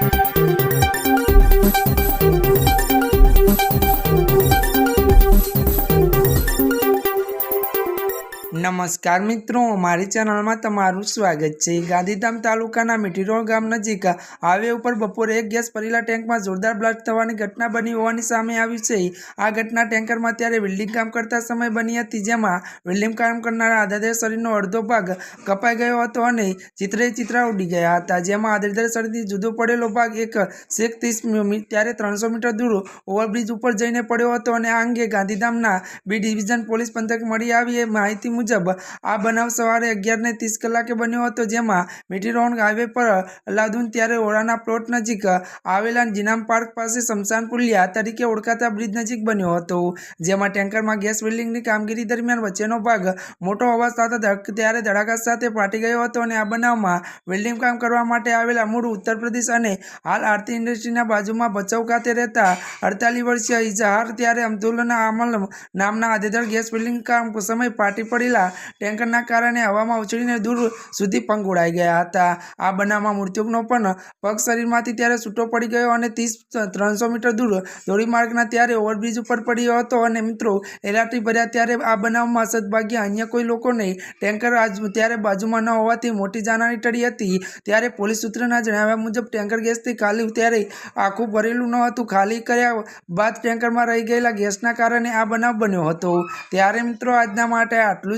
Thank you. નમસ્કાર મિત્રો, મારી ચેનલમાં તમારું સ્વાગત છે. ગાંધીધામ તાલુકાના મીઠીરોળ ગામ નજીક હાઈવે ઉપર બપોરે એક ગેસ ભરેલા ટેન્કમાં જોરદાર બ્લાસ્ટ થવાની ઘટના બની હોવાની સામે આવી છે. આ ઘટના ટેન્કરમાં ત્યારે વેલ્ડિંગ કામ કરતા સમય બની હતી, જેમાં વેલ્ડિંગ કામ કરનારા આદર્ય શરીરનો અડધો ભાગ કપાઈ ગયો હતો અને ચિત્રે ચિત્રા ઉડી ગયા હતા, જેમાં આદર્ય શરીરથી જુદો પડેલો ભાગ એક શેખ ત્રીસ ત્યારે ત્રણસો મીટર દૂર ઓવરબ્રિજ ઉપર જઈને પડ્યો હતો અને આ અંગે ગાંધીધામના બી ડિવિઝન પોલીસ પંથક મળી આવી એ માહિતી મુજબ આ બનાવ સવારે અગિયારને ત્રીસ કલાકે બન્યો હતો, જેમાં મીઠીરોડ હાઈવે પર અલાદુન ત્યારે ઓરાના પ્લોટ નજીક આવેલા જીનામ પાર્ક પાસે શમશાન પુલિયા તરીકે ઓળખાતા બ્રિજ નજીક બન્યો હતો, જેમાં ટેન્કરમાં ગેસ બિલ્ડિંગની કામગીરી દરમિયાન વચ્ચેનો ભાગ મોટો અવાજ સાથે ત્યારે ધડાકા સાથે ફાટી ગયો હતો અને આ બનાવમાં બિલ્ડિંગ કામ કરવા માટે આવેલા મૂળ ઉત્તર પ્રદેશ અને હાલ આરતી ઇન્ડસ્ટ્રીના બાજુમાં ભચાઉ ખાતે રહેતા અડતાલીસ વર્ષીય ઇઝહાર ત્યારે અબ્દુલ્લા અમલ નામના આદેદર ગેસ બિલ્ડિંગ કામ સમય ફાટી પડેલા ટેન્કરના કારણે હવામાં ઉછળીને દૂર સુધી પંગોળાઈ ગયા હતા. આ બનાવમાં મૃત્યુનો પણ પગ શરીરમાંથી ત્યારે છૂટો પડી ગયો અને ત્રીસ, ત્રણસો મીટર દૂર ધોરીમાર્ગના ત્યારે ઓવરબ્રિજ ઉપર પડ્યો હતો અને મિત્રો એલાટી ભર્યા ત્યારે આ બનાવમાં સદભાગ્ય અન્ય કોઈ લોકો નહીં. ટેન્કર ત્યારે બાજુમાં ન હોવાથી મોટી જાનહાની ટળી હતી. ત્યારે પોલીસ સૂત્રના જણાવ્યા મુજબ ટેન્કર ગેસથી ખાલી ત્યારે આખું ભરેલું ન હતું. ખાલી કર્યા બાદ ટેન્કરમાં રહી ગયેલા ગેસના કારણે આ બનાવ બન્યો હતો. ત્યારે મિત્રો, આજના માટે આટલું